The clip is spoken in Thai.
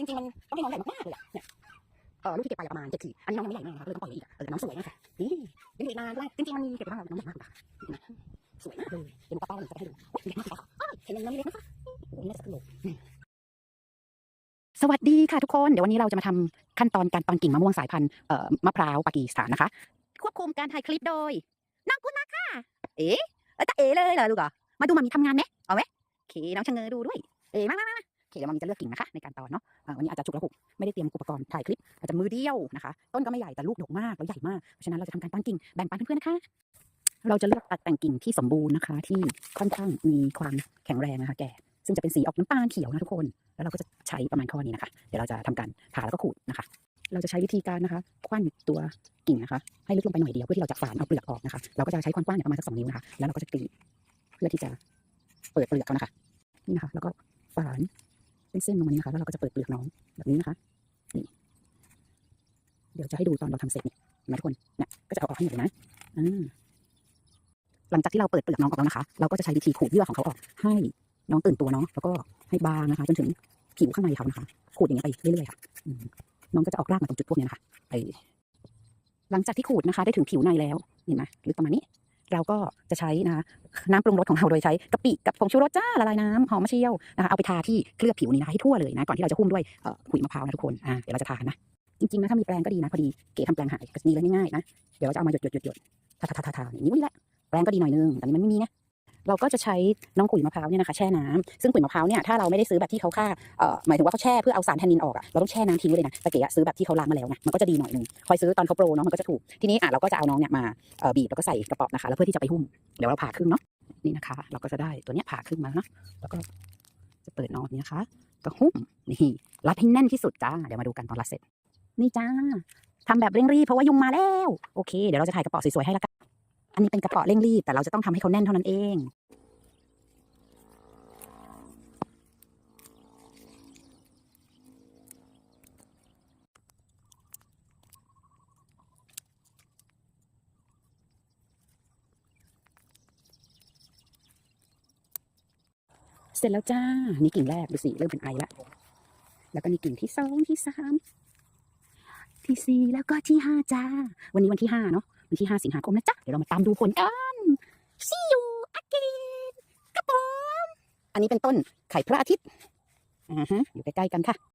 จริงๆมันต้องให้น้องใหญ่มากๆเลยอะเนี่ยเออลูกที่เก็บไปประมาณเจ็ดขีดอันนี้น้องยังไม่ใหญ่มากนะคะก็เลยต้องปล่อยไว้อีกอะเออน้องสวยนะคะนี่ยังอยู่อีกนานด้วยจริงๆมันมีเก็บไปบ้างแต่น้องใหญ่มากนะคะนี่นะสวยมากเลยเดี๋ยวหนูป้าป้าจะให้ดูโอ้ยเล็กมากค่ะเห็นน้องเล็กนะคะโอ้ยน่าจะสนุกสวัสดีค่ะทุกคนเดี๋ยววันนี้เราจะมาทำขั้นตอนการตอนกิ่งมะม่วงสายพันธุ์เอ่อมะพร้าวปากีสถานนะคะ ควบคุมการถ่ายคลิปโดยน้องกุณมาค่ะ เอ๊ะเอ้ยตาเอ๋เลยเหรอลูกเหรอมาดูมามีทำงานไหมเอาไหมโอเคน้องชะเงอดูด้วย เอ๋มามามามาโอ เคเดี๋ยวมามีจะเลือกกิ่งนะคะในการตอนเนาะวันนี้อาจจะฉุกระหุกไม่ได้เตรียมอุปกรณ์ถ่ายคลิป อาจจะมือเดียวนะคะ ต้นก็ไม่ใหญ่แต่ลูกดกมากแล้วใหญ่มากเพราะฉะนั้นเราจะทำการตอนกิ่งแบ่งปันเพื่อนๆนะคะเราจะเลือกตัดแต่งกิ่งที่สมบูรณ์นะคะ ที่ค่อนข้างมีความแข็งแรงนะคะแก่ซึ่งจะเป็นสีออกน้ำตาลเขียวนะทุกคน แล้วเราก็จะใช้ประมาณข้อนี้นะคะ เดี๋ยวเราจะทำการผ่าแล้วก็ขูดนะคะ เราจะใช้วิธีการนะคะ คว้านตัวกิ่งนะคะ ให้ลึกลงไปหน่อยเดียวเพื่อที่เราจะฝานเอาเปลือกออกนะคะ เราก็จะใช้ความกว้างประมาณสักสองนิ้วนะคะ แล้วเราก็จะกรีดเพื่อที่จะเปิดเปลือกเขานะคะ นี่นะคะ แล้วก็ฝาน เป็นเส้นลงมานี้นะคะแล้วเราก็จะเปิดเปลือกน้องแบบนี้นะคะนี่เดี๋ยวจะให้ดูตอนเราทำเสร็จเนี่ยนไหมทุกคนเนี่ยก็จะเอาออกให้หมดเลยนะอ่าหลังจากที่เราเปิดเปลือกน้องออกแล้วนะคะ เราก็จะใช้วิธีขูดเยื่อของเขาออก ให้น้องตื่นตัวเนาะแล้วก็ให้บางนะคะ จนถึงผิวข้างในเขานะคะขูดอย่างเงี้ยไปเรื่อยๆค่ะน้องก็จะออกรากมาตรงจุดพวกนี้นะคะไปหลังจากที่ขูดนะคะ ได้ถึงผิวในแล้วเห็นไหมหรือประมาณนี้ เราก็จะใช้นะคะน้ำปรุงรสของเราโดยใช้กะปิกับผงชูรสจ้าละลายน้ำหอมมะเชี่ยวนะคะเอาไปทาที่เคลือบผิวนี้นะให้ทั่วเลยนะก่อนที่เราจะหุ้มด้วยขุยมะพร้าวนะทุกคนอ่าเดี๋ยวเราจะทากันนะจริงๆนะถ้ามีแปรงก็ดีนะพอดีเก๋ทำแปรงหายก็ดีเลยง่ายๆนะเดี๋ยวเราจะเอามาหยดหยดหยดหยดทาทาทาทาทาอย่างนี้นี่แหละแปรงก็ดีหน่อยนึงแต่นี้มันไม่มีไง เราก็จะใช้น้องขุยมะพร้าวเนี่ยนะคะแช่น้ำซึ่งขุยมะพร้าวเนี่ยถ้าเราไม่ได้ซื้อแบบที่เขาฆ่าเอ่อหมายถึงว่าเขาแช่เพื่อเอาสารแทนนินออกอะเราต้องแช่น้ำทิ้งไว้เลยนะต่เก๋อะซื้อแบบที่เขาล้างมาแล้วไงมันก็จะดีหน่อยนึงคอยซื้อตอนเขาโปรเนาะมันก็จะถูกทีนี้อะเราก็จะเอาน้องเนี่ยมาเอ่อบีบแล้วก็ใส่กระป๋องนะคะแล้วเพื่อที่จะไปหุ้มเดี๋ยวเราผ่าครึ่งเนาะนี่นะคะ เราก็จะได้ตัวเนี้ยผ่าครึ่งมาเนาะแล้วก็จะเปิดน้องแบบนี้นะคะก็หุ้มนี่รัดให้แน่นที่สุดจ้าเดี๋ยวมาดูกันตอนรัดเสร็จนี่จ้าทำแบบเร่งรีบเพราะว่ายุงมาแล้วโอเคเดี๋ยวเราจะถ่ายกระป๋าสวยๆให้ละกัน อันนี้เป็นกระเป๋าเร่งรีบ แต่เราจะต้องทำให้เขาแน่นเท่านั้นเอง เสร็จแล้วจ้า นี่กิ่งแรกดูสิ เริ่มเป็นไอละ แล้วก็นี่กิ่งที่สองที่สามที่สี่แล้วก็ที่ห้าจ้า วันนี้วันที่ห้าเนาะ วันที่ 5 สิงหาคมนะจ๊ะ เดี๋ยวเรามาตามดูผลกัน see you again กระป๋อมอันนี้เป็นต้นไข่พระอาทิตย์อ่าฮะอยู่ใกล้ๆกันค่ะ